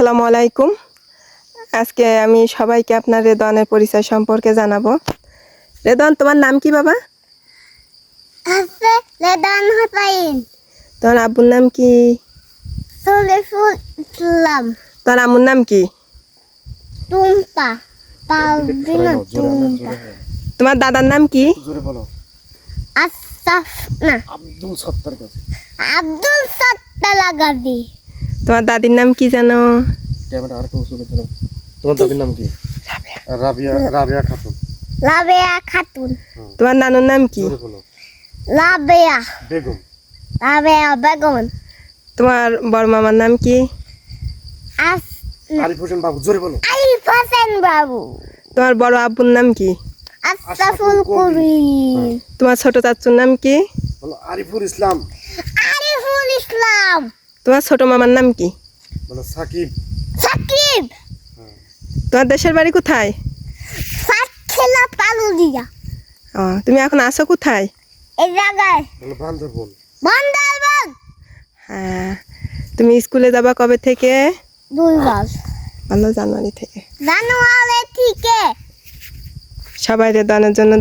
আসসালামু আলাইকুম। আজকে আমি সবাইকে আপনার রেদনের পরিচয় সম্পর্কে জানাব। রেদন তোমার নাম কি বাবা? আছে লেদান হোসাইন। তোমার আব্বুর নাম কি? সলিফুল ইসলাম। তোমার আম্মুর নাম কি? টুম্পা পালবিনা টুম্পা। তোমার দাদার নাম কি? জোরে বলো। আসাফ না আব্দুল সত্তার আব্দুল তোমার দাদির নাম কি জানো? ক্যামেরা আর তোমার দাদির নাম কি? রাবিয়া। রাবিয়া খাতুন। তোমার নানুর নাম কি? জোরে লাবেয়া বেগম। লাবেয়া বেগম। তোমার বড় মামার নাম কি? আস আরিফ হোসেন বাবু জোরে বলো। আলিফ হোসেন বাবু। তোমার বড় আব্বুর নাম কি? আশরাফুল তোমার ছোট চাচুর নাম কি? বলো আরিফুল ইসলাম। আরিফুল ইসলাম। তোমার ছোট মামার নাম কি? বলো সাকিব। সাকিব! তোমার দেশের বাড়ি কোথায়? সাতখেলা ও তুমি এখন আসো কোথায়? এই জায়গায়। বলো বান্দরবন। বন্দারবান! হ্যাঁ তুমি স্কুলে যাবা কবে থেকে? দুই মাস। ভালো জানুয়ারি থেকে। জানুয়ারি থেকে। সবাই রেদনের জন্য